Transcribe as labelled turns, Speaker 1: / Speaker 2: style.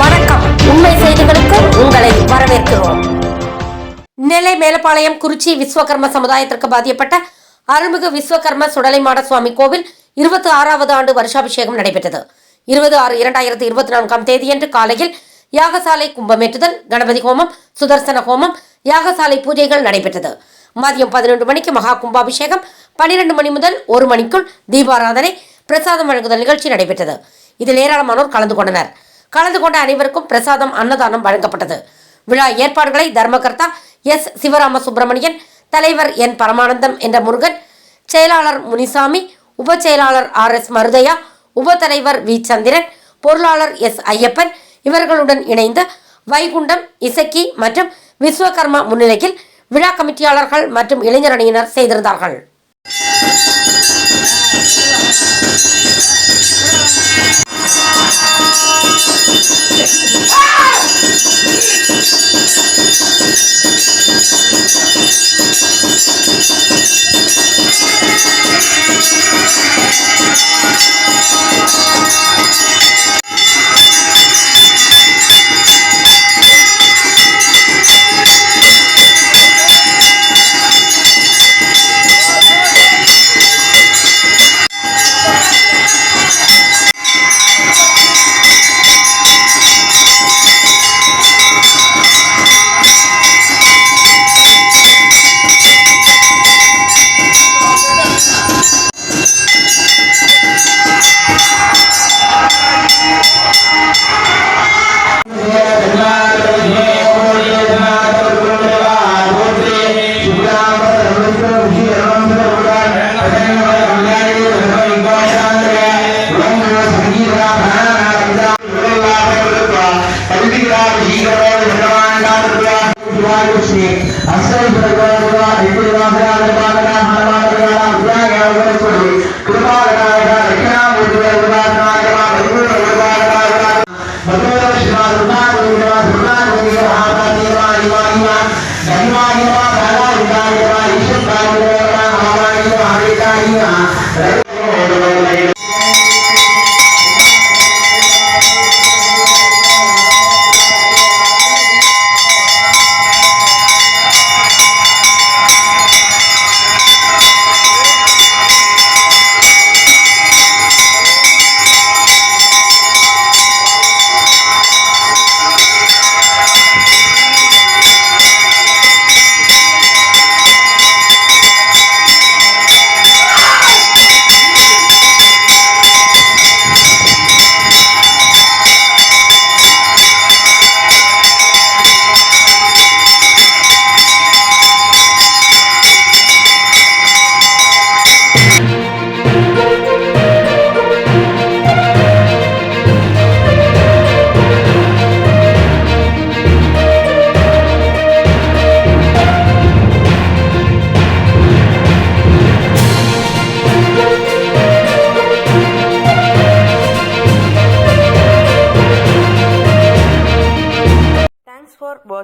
Speaker 1: வணக்கம். உண்மை செய்திகளுக்கு உங்களை வரவேற்கிறோம். நெல்லை மேலப்பாளையம் குறிச்சி விஸ்வகர்ம சமுதாயத்திற்கு பாதியப்பட்ட அருள்மிகு விஸ்வகர்ம சுடலைமாட சுவாமி கோவில் இருபத்தி ஆறாவது ஆண்டு வருஷாபிஷேகம் நடைபெற்றது. இருபது ஆறு இரண்டாயிரத்தி இருபத்தி நான்காம் தேதியன்று காலையில் யாகசாலை கும்பமேற்றுதல் கணபதி ஹோமம் சுதர்சன ஹோமம் யாகசாலை பூஜைகள் நடைபெற்றது. மதியம் பதினொன்று மணிக்கு மகா கும்பாபிஷேகம் பன்னிரண்டு மணி முதல் ஒரு மணிக்குள் தீபாராதனை பிரசாதம் வழங்குதல் நிகழ்ச்சி நடைபெற்றது. இதில் ஏராளமானோர் கலந்து கொண்டனர். கலந்து கொண்ட அனைவருக்கும் பிரசாதம் அன்னதானம் வழங்கப்பட்டது. விழா ஏற்பாடுகளை தர்மகர்த்தா எஸ். சிவராம சுப்பிரமணியன் தலைவர் என். பரமானந்தம் என்ற முருகன் செயலாளர் முனிசாமி உப செயலாளர் ஆர். எஸ். மருதையா உப தலைவர் வி. சந்திரன் பொருளாளர் எஸ். ஐயப்பன் இவர்களுடன் இணைந்து வைகுண்டம் இசக்கி மற்றும் விஸ்வகர்மா முன்னிலையில் விழா கமிட்டியாளர்கள் மற்றும் இளைஞரணியினர் செய்திருந்தார்கள்.
Speaker 2: कृष्णे असल भगवानुगा विपुलवाहरा अनुपालना हनुमानुगा अभ्यायावरसुरे कृपालकायः रक्षणामूर्तिगरुदात्माकमा भगवतगरुदात्माकमा भगवतः शिवा रुद्रागुरुगा रुद्रागुरुगा हातादेवा हिमाहिमा धन्वाहिमा धनाहिताहिमा ईशुभागुरुगा हावाहिमा हरिताहिमा